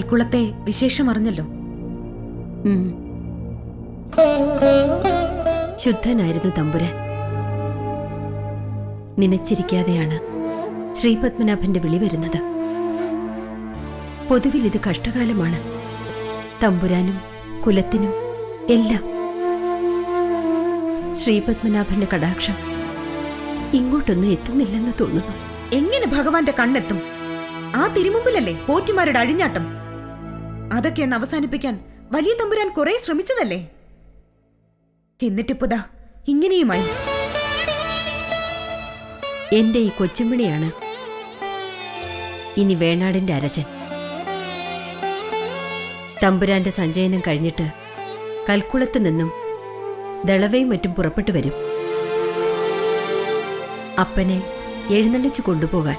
കൽക്കുളത്തെ വിശേഷം അറിഞ്ഞല്ലോ ഉം. ശുദ്ധനായിരുന്നു തമ്പുരാൻ. നനച്ചിരിക്കാതെയാണ് ശ്രീപത്മനാഭന്റെ വിളി വരുന്നത്. പൊതുവിൽ ഇത് കഷ്ടകാലമാണ്. തമ്പുരാനും കുലത്തിനും എല്ലാം. ശ്രീപത്മനാഭന്റെ കടാക്ഷം ഇങ്ങോട്ടൊന്നും എത്തുന്നില്ലെന്ന് തോന്നുന്നു. എങ്ങനെ ഭഗവാന്റെ കണ്ണെത്തും? ആ തിരുമുമ്പിലല്ലേ പോറ്റിമാരുടെ അഴിഞ്ഞാട്ടം? അതൊക്കെ ഒന്ന് അവസാനിപ്പിക്കാൻ വലിയ തമ്പുരാൻ കുറെ ശ്രമിച്ചതല്ലേ? എന്നിട്ടിപ്പുതാ ഇങ്ങനെയുമായി. എന്റെ ഈ കൊച്ചുമിണിയാണ് ഇനി വേണാടിന്റെ അരച്ചൻ. തമ്പുരാന്റെ സഞ്ചയനം കഴിഞ്ഞിട്ട് കൽക്കുളത്ത് നിന്നും ദളവയും മറ്റും പുറപ്പെട്ടു വരും. അപ്പനെ എഴുന്നള്ളിച്ചു കൊണ്ടുപോകാൻ.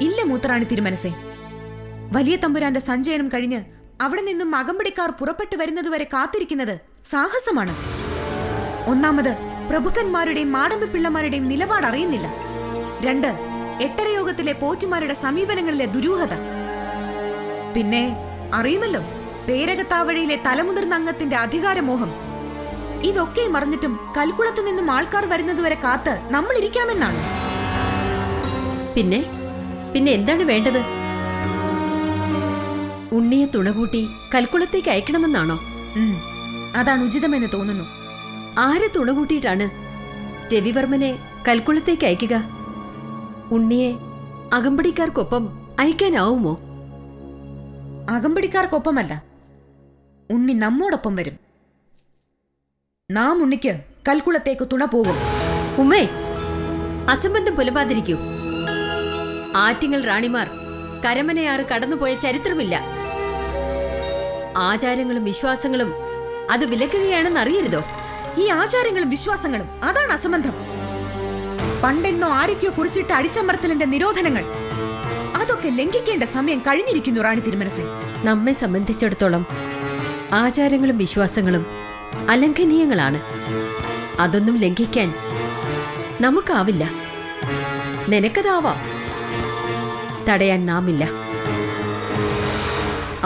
ഇല്ല മൂത്രാണി തിരുമനസേ. വലിയ തമ്പുരാന്റെ സഞ്ചയനം കഴിഞ്ഞ് അവിടെ നിന്നും അകമ്പടിക്കാർ പുറപ്പെട്ടു വരുന്നതുവരെ കാത്തിരിക്കുന്നത് സാഹസമാണ്. ഒന്നാമത് പ്രഭുക്കന്മാരുടെയും മാടമ്പിപ്പിള്ളമാരുടെയും നിലപാട് അറിയുന്നില്ല രണ്ട് എട്ടരയോഗത്തിലെ പോറ്റുമാരുടെ സമീപനങ്ങളിലെ ദുരൂഹത. പിന്നെ അറിയുമല്ലോ പേരകത്താവഴിയിലെ തലമുതിർന്ന അംഗത്തിന്റെ അധികാരമോഹം. ഇതൊക്കെ മറിഞ്ഞിട്ടും കൽക്കുളത്ത് നിന്നും ആൾക്കാർ വരുന്നതുവരെ കാത്ത് നമ്മൾ ഇരിക്കണമെന്നാണ് പിന്നെ പിന്നെ എന്താണ് വേണ്ടത്? ഉണ്ണിയെ തുണകൂട്ടി കൽക്കുളത്തേക്ക് അയക്കണമെന്നാണോ? അതാണ് ഉചിതമെന്ന് തോന്നുന്നു. ആരെ തുണകൂട്ടിയിട്ടാണ് രവിവർമ്മനെ കൽക്കുളത്തേക്ക് അയക്കുക? ഉണ്ണിയെ അകമ്പടിക്കാർക്കൊപ്പം അയക്കാനാവുമോ? അകമ്പടിക്കാർക്കൊപ്പമല്ല. ഉണ്ണി നമ്മോടൊപ്പം വരും. നാം ഉണ്ണിക്ക് കൽക്കുളത്തേക്ക് തുണ പോകും. ഉമ്മേ അസംബന്ധം പുലപാതിരിക്കൂ. ആറ്റിങ്ങൽ റാണിമാർ കരമനയാറ് കടന്നുപോയ ചരിത്രമില്ല. ആചാരങ്ങളും വിശ്വാസങ്ങളും അത് വിലക്കുകയാണെന്ന് അറിയരുതോ? ഈ ആചാരങ്ങളും വിശ്വാസങ്ങളും അതാണ് അസംബന്ധം. പണ്ടെന്നോ ആരൊക്കെയോ കുറിച്ചിട്ട് അടിച്ചമർത്തലിന്റെ നിരോധനങ്ങൾ. അതൊക്കെ ലംഘിക്കേണ്ട സമയം കഴിഞ്ഞിരിക്കുന്നു റാണി തിരുമനസെ. നമ്മെ സംബന്ധിച്ചിടത്തോളം ആചാരങ്ങളും വിശ്വാസങ്ങളും അലംഘനീയങ്ങളാണ്. അതൊന്നും ലംഘിക്കാൻ നമുക്കാവില്ല. നിനക്കതാവാം. തടയാൻ നാമില്ല.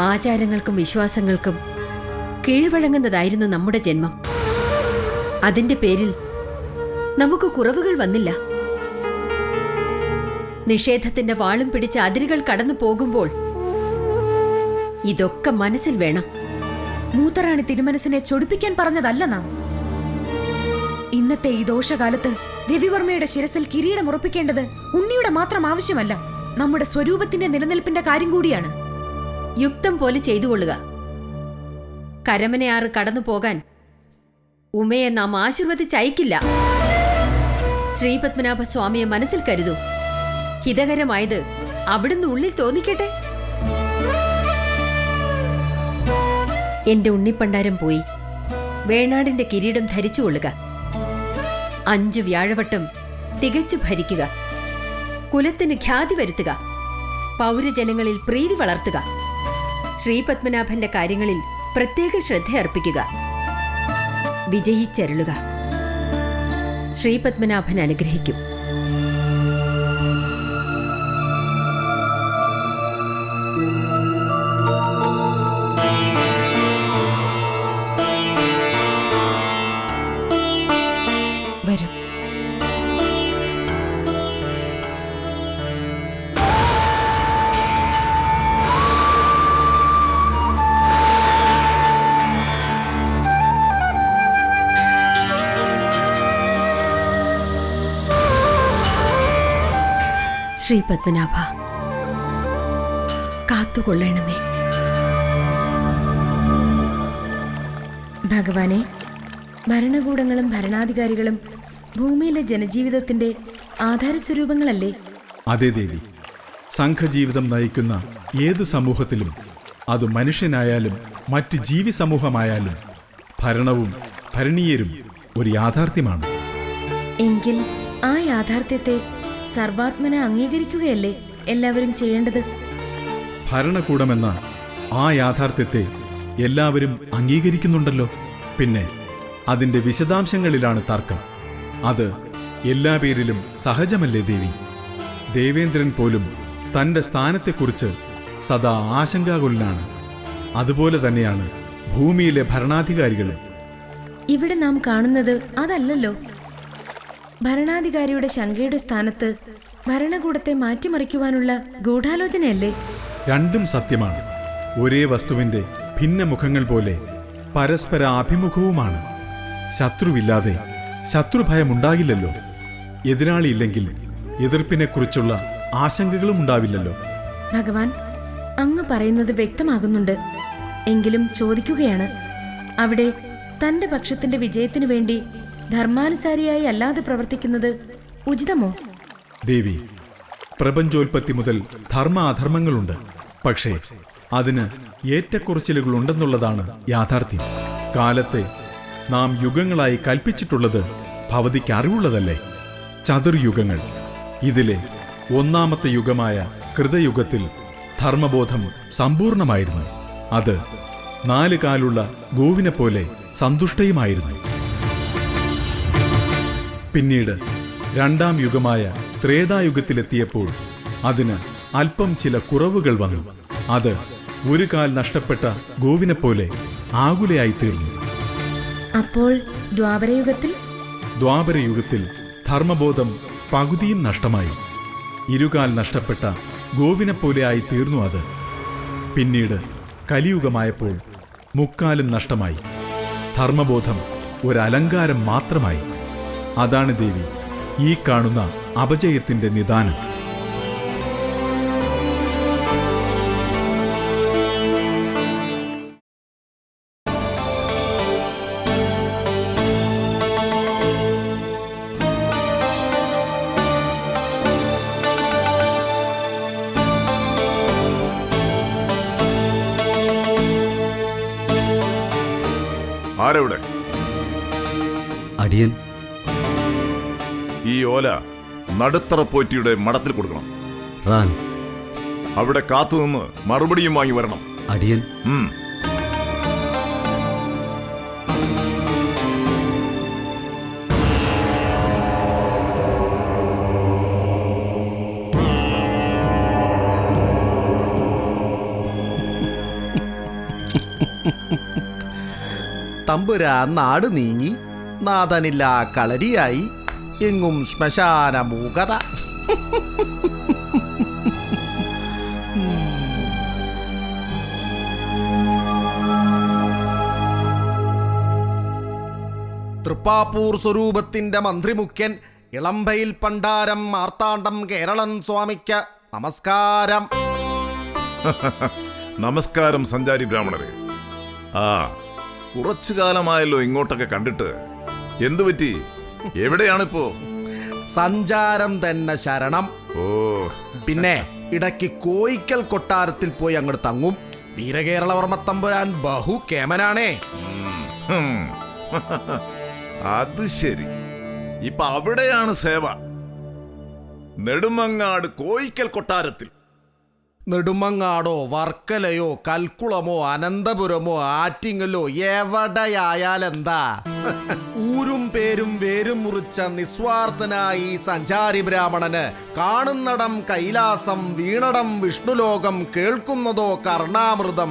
ആചാരങ്ങൾക്കും വിശ്വാസങ്ങൾക്കും കീഴ്വഴങ്ങുന്നതായിരുന്നു നമ്മുടെ ജന്മം. അതിന്റെ പേരിൽ നമുക്ക് കുറവുകൾ വന്നില്ല. നിഷേധത്തിന്റെ വാളും പിടിച്ച അതിരുകൾ കടന്നു പോകുമ്പോൾ ഇതൊക്കെ മനസ്സിൽ വേണം. മൂത്തറാണി തിരുമനസിനെ ചൊടിപ്പിക്കാൻ പറഞ്ഞതല്ല നാം. ഇന്നത്തെ ഈ ദോഷകാലത്ത് രവിവർമ്മയുടെ ശിരസിൽ കിരീടം ഉറപ്പിക്കേണ്ടത് ഉണ്ണിയുടെ മാത്രം ആവശ്യമല്ല നമ്മുടെ സ്വരൂപത്തിന്റെ നിലനിൽപ്പിന്റെ കാര്യം കൂടിയാണ്. യുക്തം പോലെ ചെയ്തുകൊള്ളുക. കരമനയാറ് കടന്നു പോകാൻ ഉമയെ നാം ആശീർവദിച്ചയക്കില്ല. ശ്രീപത്മനാഭ സ്വാമിയെ മനസ്സിൽ കരുതൂ. ഹിതകരമായത് അവിടുന്ന് ഉള്ളിൽ തോന്നിക്കട്ടെ. എന്റെ ഉണ്ണിപ്പണ്ടാരം പോയി. വേണാടിന്റെ കിരീടം ധരിച്ചു കൊള്ളുക അഞ്ചു വ്യാഴവട്ടം തികച്ചു ഭരിക്കുക. കുലത്തിന് ഖ്യാതി വരുത്തുക. പൗരജനങ്ങളിൽ പ്രീതി വളർത്തുക. ശ്രീപത്മനാഭന്റെ കാര്യങ്ങളിൽ പ്രത്യേക ശ്രദ്ധ അർപ്പിക്കുക വിജയിച്ചരുളുക. ശ്രീപത്മനാഭൻ അനുഗ്രഹിക്കും. ശ്രീപത്മനാഭ. കാത്തുകൊള്ളണമേ. ഭഗവാനെ ഭരണകൂടങ്ങളും ഭരണാധികാരികളും ഭൂമിയിലെ ജനജീവിതത്തിന്റെ ആധാരസ്വരൂപങ്ങളല്ലേ? അതെ ദേവി. സംഘജീവിതം നയിക്കുന്ന ഏത് സമൂഹത്തിലും അത് മനുഷ്യനായാലും മറ്റ് ജീവി സമൂഹമായാലും ഭരണവും ഭരണീയരും ഒരു യാഥാർത്ഥ്യമാണ്. എങ്കിൽ ആ യാഥാർത്ഥ്യത്തെ സർവാത്മന അംഗീകരിക്കുകയല്ലേ? എല്ലാവരും ചെയ്യേണ്ടത്? ഭരണകൂടമെന്ന ആ യാഥാർത്ഥ്യത്തെ എല്ലാവരും അംഗീകരിക്കുന്നുണ്ടല്ലോ. പിന്നെ അതിന്റെ വിശദാംശങ്ങളിലാണ് തർക്കം. അത് എല്ലാ പേരിലും സഹജമല്ലേ ദേവി? ദേവേന്ദ്രൻ പോലും തന്റെ സ്ഥാനത്തെക്കുറിച്ച് സദാ ആശങ്കാകുലനാണ്. അതുപോലെ തന്നെയാണ് ഭൂമിയിലെ ഭരണാധികാരികളും. ഇവിടെ നാം കാണുന്നത് അതല്ലല്ലോ. ഭരണാധികാരിയുടെ ശങ്കയുടെ സ്ഥാനത്ത് ഭരണകൂടത്തെ മാറ്റിമറിക്കുവാനുള്ള ഗൂഢാലോചനയല്ലേ? രണ്ടും സത്യമാണ്. ഒരേ വസ്തുവിന്റെ ഭിന്ന മുഖങ്ങൾ പോലെ പരസ്പര അഭിമുഖവുമാണ്. ശത്രുവില്ലാതെ ശത്രുഭയമുണ്ടാകില്ലല്ലോ. എതിരാളിയില്ലെങ്കിൽ എതിർപ്പിനെക്കുറിച്ചുള്ള ആശങ്കകളും ഉണ്ടാവില്ലല്ലോ. ഭഗവാൻ അങ്ങ് പറയുന്നത് വ്യക്തമാകുന്നുണ്ട്. എങ്കിലും ചോദിക്കുകയാണ് അവിടെ തന്റെ പക്ഷത്തിന്റെ വിജയത്തിനു വേണ്ടി ധർമാനുസാരിയായി അല്ലാതെ പ്രവർത്തിക്കുന്നത് ഉചിതമോ? ദേവി പ്രപഞ്ചോൽപത്തി മുതൽ ധർമ്മ അധർമ്മങ്ങളുണ്ട് പക്ഷേ അതിന് ഏറ്റക്കുറച്ചിലുകളുണ്ടെന്നുള്ളതാണ് യാഥാർത്ഥ്യം. കാലത്തെ നാം യുഗങ്ങളായി കൽപ്പിച്ചിട്ടുള്ളത് ഭവതിക്ക് അറിവുള്ളതല്ലേ? ചതുർയുഗങ്ങൾ. ഇതിലെ ഒന്നാമത്തെ യുഗമായ കൃതയുഗത്തിൽ ധർമ്മബോധം സമ്പൂർണമായിരുന്നു. അത് നാല് കാലുള്ള ഗോവിനെ പോലെ സന്തുഷ്ടയുമായിരുന്നു. പിന്നീട് രണ്ടാം യുഗമായ ത്രേതായുഗത്തിലെത്തിയപ്പോൾ അതിന് അല്പം ചില കുറവുകൾ വന്നു. അത് ഒരു കാൽ നഷ്ടപ്പെട്ട ഗോവിനെ പോലെ ആകുലയായി തീർന്നു അപ്പോൾ ദ്വാപരയുഗത്തിൽ? ദ്വാപരയുഗത്തിൽ ധർമ്മബോധം പകുതിയും നഷ്ടമായി. ഇരുകാൽ നഷ്ടപ്പെട്ട ഗോവിനെ പോലെ ആയി തീർന്നു അത്. പിന്നീട് കലിയുഗമായപ്പോൾ മുക്കാലും നഷ്ടമായി. ധർമ്മബോധം ഒരലങ്കാരം മാത്രമായി. അതാണ് ദേവി. ഈ കാണുന്ന അപജയത്തിന്റെ നിദാനം. നടുത്തറ പോറ്റിയുടെ മഠത്തിൽ കൊടുക്കണം. റാൻ. അവിടെ കാത്തുനിന്ന് മറുപടിയും വാങ്ങി വരണം. അടിയൻ. തമ്പുരാ തമ്പുരാൻ നാട് നീങ്ങി. നാഥനില്ല കളരിയായി. എങ്ങും ശ്മശാന മൂകത തൃപ്പാപ്പൂർ സ്വരൂപത്തിന്റെ മന്ത്രിമുഖ്യൻ ഇളമ്പയിൽ പണ്ടാരം മാർത്താണ്ഡം കേരളൻ സ്വാമിക്ക് നമസ്കാരം. നമസ്കാരം സഞ്ചാരി ബ്രാഹ്മണരെ. ആ കുറച്ചു കാലമായല്ലോ ഇങ്ങോട്ടൊക്കെ കണ്ടിട്ട്. എന്തു പറ്റി എവിടെയാണിപ്പോ? സഞ്ചാരം തന്നെ ശരണം. ഓ. പിന്നെ ഇടയ്ക്ക് കോയിക്കൽ കൊട്ടാരത്തിൽ പോയി അങ്ങോട്ട് തങ്ങും. വീരകേരളവർമ്മ തമ്പുരാൻ ബഹു കേമനാണേ ഹും. അത് ശരി. ഇപ്പൊ അവിടെയാണ് സേവ. നെടുമങ്ങാട് കോയിക്കൽ കൊട്ടാരത്തിൽ. നെടുമങ്ങാടോ വർക്കലയോ കൽക്കുളമോ അനന്തപുരമോ ആറ്റിങ്ങലോ എവിടെയായാലെന്താ? പേരും വേരും മുറിച്ച നിസ്വാർത്ഥനായി സഞ്ചാരി ബ്രാഹ്മണന് കാണുന്നടം കൈലാസം വീണടം വിഷ്ണുലോകം കേൾക്കുന്നതോ കർണാമൃതം.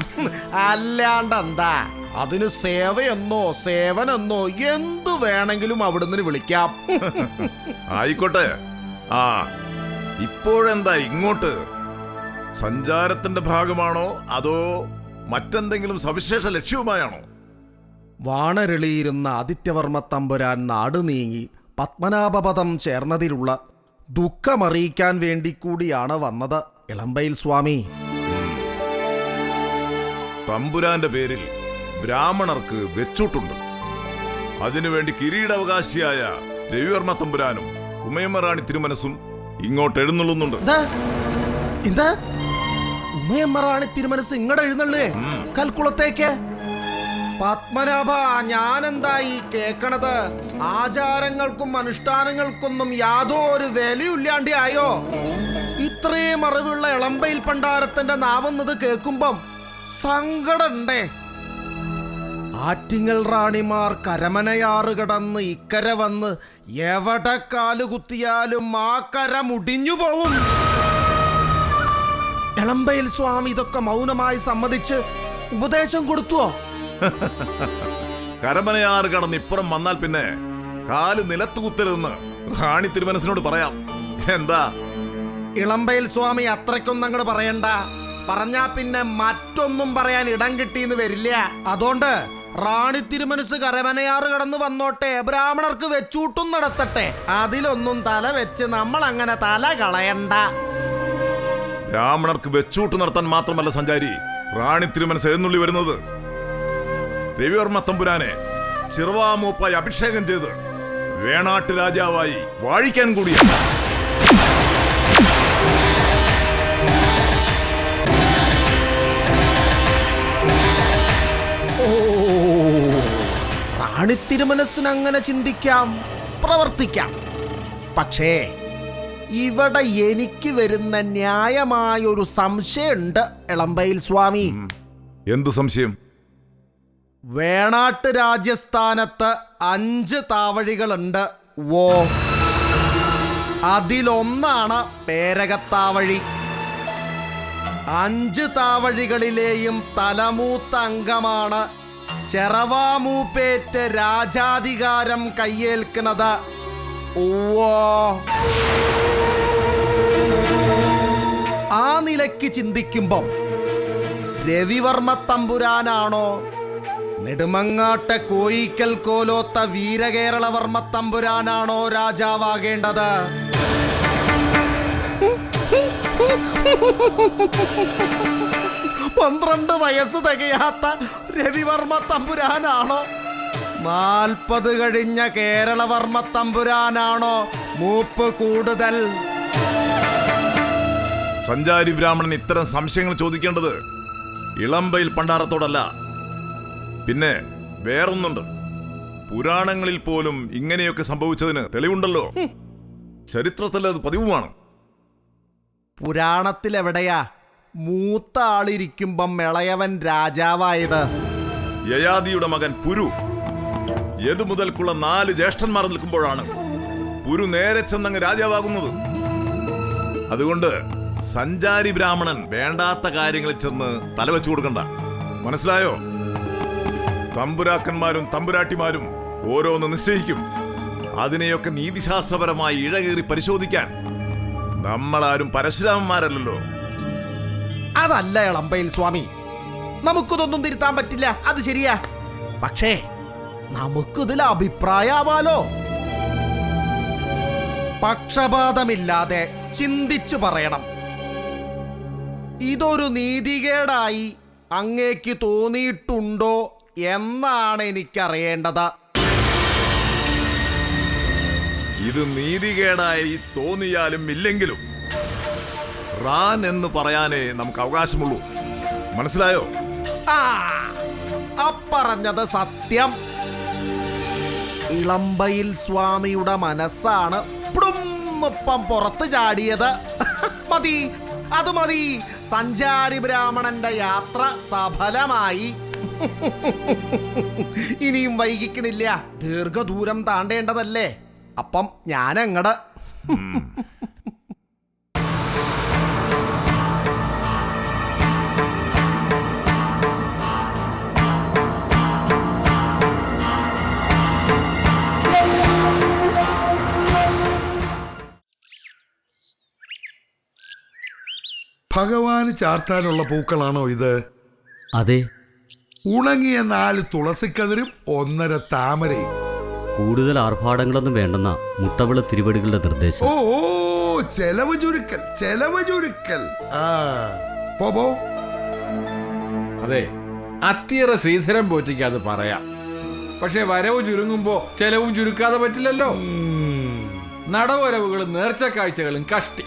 അല്ലാണ്ടെന്താ? അതിന് സേവയെന്നോ സേവനെന്നോ എന്തു വേണമെങ്കിലും അവിടുന്ന് വിളിക്കാം. ആയിക്കോട്ടെ. ആ ഇപ്പോഴെന്താ ഇങ്ങോട്ട്? സഞ്ചാരത്തിന്റെ ഭാഗമാണോ അതോ മറ്റെന്തെങ്കിലും സവിശേഷ ലക്ഷ്യവുമായാണോ? വാണരളിയിരുന്ന ആദിത്യവർമ്മ തമ്പുരാൻ നാട് നീങ്ങി പത്മനാഭപദം ചേർന്നതിലുള്ള ദുഃഖമറിയിക്കാൻ വേണ്ടി കൂടിയാണ് വന്നത്. ഇളമ്പയിൽ സ്വാമി. തമ്പുരാന്റെ പേരിൽ ബ്രാഹ്മണർക്ക് വെച്ചൂട്ടുണ്ട്. അതിനുവേണ്ടി കിരീടാവകാശിയായ രവിവർമ്മ തമ്പുരാനും ഉമയമ്മ റാണി തിരുമനസും ഇങ്ങോട്ട് എഴുന്നള്ളുന്നുണ്ട്. ഉമയമ്മറാണി തിരുമനസ് ഇങ്ങോട്ട് എഴുന്നള്ളേ? കൽക്കുളത്തേക്ക്? പത്മനാഭ ഞാനെന്താ ഈ കേക്കണത്? ആചാരങ്ങൾക്കും അനുഷ്ഠാനങ്ങൾക്കൊന്നും യാതൊരു വിലയില്ലാണ്ടി ആയോ? ഇത്രയും അറിവുള്ള ഇളമ്പയിൽ പണ്ടാരത്തിന്റെ നാവുന്നത് കേൾക്കുമ്പം സങ്കടണ്ടേ? ആറ്റിങ്ങൽ റാണിമാർ കരമനയാറ് കടന്ന് ഇക്കര വന്ന് എവിടെ കാലുകുത്തിയാലും ആ കര മുടിഞ്ഞു പോവും. ഇളമ്പയിൽ സ്വാമി ഇതൊക്കെ മൗനമായി സമ്മതിച്ച് ഉപദേശം കൊടുത്തുവോ? കരമനയാറ് കടന്ന് ഇപ്പുറം വന്നാൽ പിന്നെ കാൽ നിലത്ത് കുത്തരുതെന്ന് റാണി തിരുമനസിനോട് പറയാം. എന്താ? ഇളമ്പയിൽ സ്വാമി അത്രയ്ക്കൊന്നും അങ്ങോട്ട് പറയണ്ട. പറഞ്ഞാ പിന്നെ മറ്റൊന്നും പറയാൻ ഇടം കിട്ടിയെന്ന് വരില്ല. അതുകൊണ്ട് റാണി തിരുമനസ് കരമനയാറ് കടന്ന് വന്നോട്ടെ. ബ്രാഹ്മണർക്ക് വെച്ചൂട്ടും നടത്തട്ടെ. അതിലൊന്നും തല വെച്ച് നമ്മൾ അങ്ങനെ തല കളയണ്ട. ബ്രാഹ്മണർക്ക് വെച്ചൂട്ട് നടത്താൻ മാത്രമല്ല സഞ്ചാരി. റാണി തിരുമനസ് എഴുന്നള്ളി വരുന്നത്. രവിവർമ്മ തമ്പുരാനെ ചെറുവാമൂപ്പായി അഭിഷേകം ചെയ്ത് വേണാട്ട് രാജാവായി വാഴിക്കാൻ കൂടിയാണ്. ഓ റാണി തിരുമനസ്സിന് അങ്ങനെ ചിന്തിക്കാം പ്രവർത്തിക്കാം. പക്ഷേ ഇവിടെ എനിക്ക് വരുന്ന ന്യായമായൊരു സംശയമുണ്ട് ഇളമ്പയിൽ സ്വാമി. എന്ത് സംശയം? വേണാട്ട് രാജസ്ഥാനത്ത് അഞ്ച് താവഴികളുണ്ട്. ഓ അതിലൊന്നാണ് പേരകത്താവഴി. അഞ്ച് താവഴികളിലെയും തലമൂത്ത അംഗമാണ് ചെറവാമൂപ്പേറ്റ് രാജാധികാരം കയ്യേൽക്കുന്നത്. ഓ ആ നിലയ്ക്ക് ചിന്തിക്കുമ്പം രവിവർമ്മ തമ്പുരാനാണോ നെടുമങ്ങാട്ടെ കോയിക്കൽ കോലോത്ത വീരകേരളവർമ്മ തമ്പുരാനാണോ രാജാവാകേണ്ടത്? പന്ത്രണ്ട് വയസ്സ് തികയാത്ത രവിവർമ്മ തമ്പുരാനാണോ? നാൽപ്പത് കഴിഞ്ഞ കേരളവർമ്മ തമ്പുരാനാണോ മൂപ്പ് കൂടുതൽ? സഞ്ചാരി ബ്രാഹ്മണൻ ഇത്തരം സംശയങ്ങൾ ചോദിക്കേണ്ടത് ഇളമ്പയിൽ പണ്ടാരത്തോടല്ല. പിന്നെ വേറൊന്നുണ്ട്. പുരാണങ്ങളിൽ പോലും ഇങ്ങനെയൊക്കെ സംഭവിച്ചതിന് തെളിവുണ്ടല്ലോ. ചരിത്രത്തിൽ അത് പതിവുമാണ്. പുരാണത്തിൽ എവിടെയാ മൂത്ത ആളിരിക്കുമ്പം ഇളയവൻ രാജാവായത്? യയാദിയുടെ മകൻ പുരു. എതു മുതൽക്കുള്ള നാല് ജ്യേഷ്ഠന്മാർ നിൽക്കുമ്പോഴാണ് പുരു നേരെ ചെന്നങ്ങ് രാജാവാകുന്നത്. അതുകൊണ്ട് സഞ്ചാരി ബ്രാഹ്മണൻ വേണ്ടാത്ത കാര്യങ്ങളിൽ ചെന്ന് തലവെച്ചു കൊടുക്കണ്ട. മനസ്സിലായോ? തമ്പുരാക്കന്മാരും തമ്പുരാട്ടിമാരും ഓരോന്ന് നിശ്ചയിക്കും. അതിനെയൊക്കെ നീതിശാസ്ത്രപരമായി ഇഴകേറി പരിശോധിക്കാൻ നമ്മളാരും പരശുരാമന്മാരല്ലോ അതല്ല ഇളമ്പയിൽ സ്വാമി. നമുക്കിതൊന്നും തിരുത്താൻ പറ്റില്ല. അത് ശരിയാ. പക്ഷേ നമുക്കിതിൽ അഭിപ്രായമാവാലോ? പക്ഷപാതമില്ലാതെ ചിന്തിച്ചു പറയണം. ഇതൊരു നീതികേടായി അങ്ങേക്ക് തോന്നിയിട്ടുണ്ടോ എന്നാണ് എനിക്കറിയേണ്ടത്. ഇത് നീതികേടായി തോന്നിയാലും ഇല്ലെങ്കിലും റാൻ എന്ന് പറയാനേ നമുക്ക് അവകാശമുള്ളൂ. മനസ്സിലായോ? ആ അപ്പറഞ്ഞത് സത്യം. ഇളമ്പയിൽ സ്വാമിയുടെ മനസ്സാണ് പ്ടുന്നിപ്പം പുറത്ത് ചാടിയത്. മതി അത് മതി. സഞ്ചാരി ബ്രാഹ്മണന്റെ യാത്ര സഫലമായി. ഇനിയും വൈകിക്കണില്ല. ദീർഘദൂരം താണ്ടേണ്ടതല്ലേ. അപ്പം ഞാനങ്ങട്. ഭഗവാന് ചാർത്താനുള്ള പൂക്കളാണോ ഇത്? അതെ. ഉണങ്ങിയ നാല് തുളസിക്കതിരും ഒന്നര താമരയും. കൂടുതൽ ആർഭാടങ്ങളൊന്നും വേണ്ടെന്ന മുട്ടവിള തിരുവടികളുടെ നിർദ്ദേശം. ഓ ഓ, ചെലവ് ചുരുക്കൽ ചെലവ് ചുരുക്കൽ. ആ പോ പോ. അതെ അത്തിയറ ശ്രീധരൻ പോറ്റിക്ക് അത് പറയാം. പക്ഷെ വരവ് ചുരുങ്ങുമ്പോ ചെലവും ചുരുക്കാതെ പറ്റില്ലല്ലോ. നടവരവുകളും നേർച്ച കാഴ്ചകളും കഷ്ടി.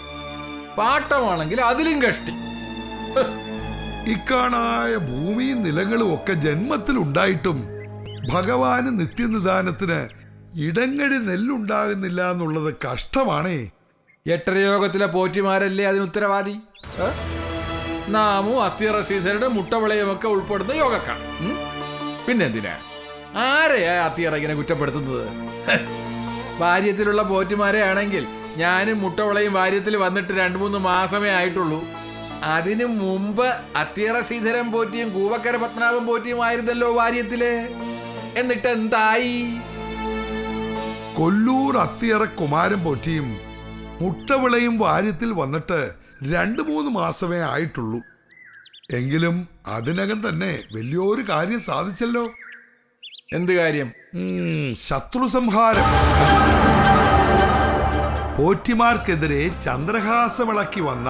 പാട്ടമാണെങ്കിൽ അതിലും കഷ്ടി. ഇക്കാണായ ഭൂമിയും നിലങ്ങളും ഒക്കെ ജന്മത്തിൽ ഉണ്ടായിട്ടും ഭഗവാന് നിത്യനിദാനത്തിന് ഇടങ്ങഴി നെല്ലുണ്ടാകുന്നില്ല എന്നുള്ളത് കഷ്ടമാണേ. എട്ടരയോഗത്തിലെ പോറ്റിമാരല്ലേ അതിന് ഉത്തരവാദി? നാമും അത്തിയറ ശ്രീധരുടെ മുട്ടവിളയും ഒക്കെ ഉൾപ്പെടുന്ന യോഗക്കാർ? പിന്നെന്തിനാ? ആരെയാ അത്തിയറ ഇങ്ങനെ കുറ്റപ്പെടുത്തുന്നത്? ഭാര്യത്തിലുള്ള പോറ്റിമാരെ ആണെങ്കിൽ ഞാനും മുട്ടവിളയും ഭാര്യത്തിൽ വന്നിട്ട് രണ്ട് മൂന്ന് മാസമേ ആയിട്ടുള്ളൂ. അതിനു മുമ്പ് അത്തിയറ ശ്രീധരൻ പോറ്റിയും കൂവക്കര പത്മനാഭൻ പോറ്റിയും ആയിരുന്നല്ലോ വാര്യത്തിൽ. എന്നിട്ട് എന്തായി കൊല്ലൂർ അത്തിയറ കുമാരൻ പോറ്റിയും മുട്ടവിളയും വാര്യത്തിൽ വന്നിട്ട് രണ്ട് മൂന്ന് മാസമേ ആയിട്ടുള്ളൂ. എങ്കിലും അതിനകം തന്നെ വലിയൊരു കാര്യം സാധിച്ചല്ലോ. എന്ത് കാര്യം? ശത്രു സംഹാരം പോറ്റിമാർക്കെതിരെ ചന്ദ്രഹാസമിളക്കി വന്ന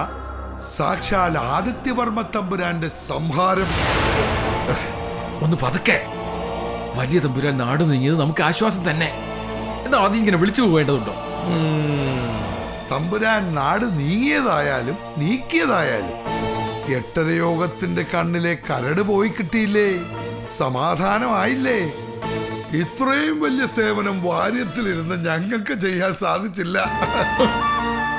സാക്ഷാൽ ആദിത്യവർമ്മ തമ്പുരാന്റെ സംഹാരം. ഒന്ന് പതുക്കെ. വലിയ തമ്പുരാൻ നാട് നീങ്ങിയത് നമുക്ക് ആശ്വാസം തന്നെ. എന്നാ ആദ്യം ഇങ്ങനെ വിളിച്ചു പോവേണ്ടതുണ്ടോ തമ്പുരാൻ നാട് നീങ്ങിയതായാലും നീക്കിയതായാലും എട്ടരയോഗത്തിന്റെ കണ്ണിലെ കരട് പോയി കിട്ടിയില്ലേ? സമാധാനമായില്ലേ? ഇത്രയും വലിയ സേവനം വാര്യത്തിലിരുന്ന് ഞങ്ങൾക്ക് ചെയ്യാൻ സാധിച്ചില്ല.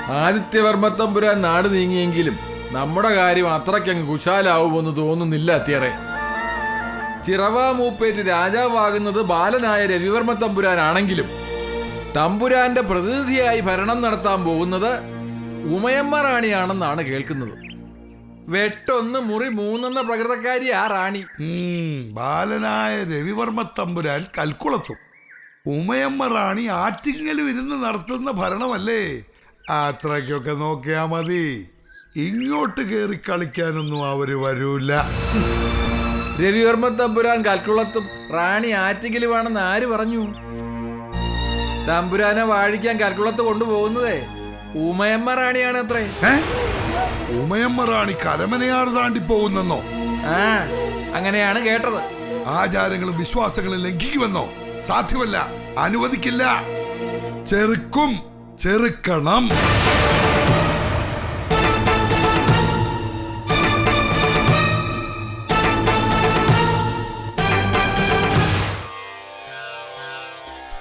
ആദിത്യവർമ്മ തമ്പുരാൻ നാട് നീങ്ങിയെങ്കിലും നമ്മുടെ കാര്യം അത്രയ്ക്കങ്ങ് കുശാലാവുമെന്ന് തോന്നുന്നില്ല അത്യറെ ചിറവാ മൂപ്പേറ്റ് രാജാവാകുന്നത് ബാലനായ രവിവർമ്മ തമ്പുരാനാണെങ്കിലും തമ്പുരാന്റെ പ്രതിനിധിയായി ഭരണം നടത്താൻ പോകുന്നത് ഉമയമ്മ റാണിയാണെന്നാണ് കേൾക്കുന്നത്. വെട്ടൊന്ന് മുറി മൂന്നെന്ന പ്രകൃതക്കാരി ആ റാണി. ബാലനായ രവിവർമ്മ തമ്പുരാൻ കൽക്കുളത്തും. ഉമയമ്മ റാണി ആറ്റിങ്ങലും ഇരുന്ന് നടത്തുന്ന ഭരണമല്ലേ? അത്രയ്ക്കൊക്കെ നോക്കിയാ മതി. ഇങ്ങോട്ട് കയറി കളിക്കാനൊന്നും അവർ വരൂല. രവിവർമ്മ തമ്പുരാൻ കൽക്കുളത്തും റാണി ആറ്റിങ്കിലുമാണെന്ന് ആര് പറഞ്ഞു? തമ്പുരാനെ വാഴിക്കാൻ കൽക്കുളത്ത് കൊണ്ടുപോകുന്നതേ ഉമയമ്മ റാണിയാണ് അത്രേ ഉമയമ്മ റാണി കരമനയാറ് താണ്ടി പോകുന്നെന്നോ? ആ അങ്ങനെയാണ് കേട്ടത്. ആചാരങ്ങളും വിശ്വാസങ്ങളും ലംഘിക്കുമെന്നോ? സാധ്യമല്ല അനുവദിക്കില്ല. ചെറുക്കും ചെറുക്കണം.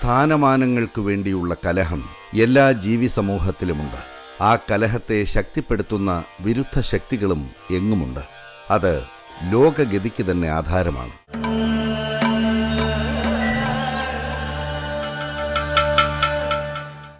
സ്ഥാനമാനങ്ങൾക്ക് വേണ്ടിയുള്ള കലഹം എല്ലാ ജീവി സമൂഹത്തിലുമുണ്ട്. ആ കലഹത്തെ ശക്തിപ്പെടുത്തുന്ന വിരുദ്ധ ശക്തികളും എങ്ങുമുണ്ട്. അത് ലോകഗതിക്ക് തന്നെ ആധാരമാണ്.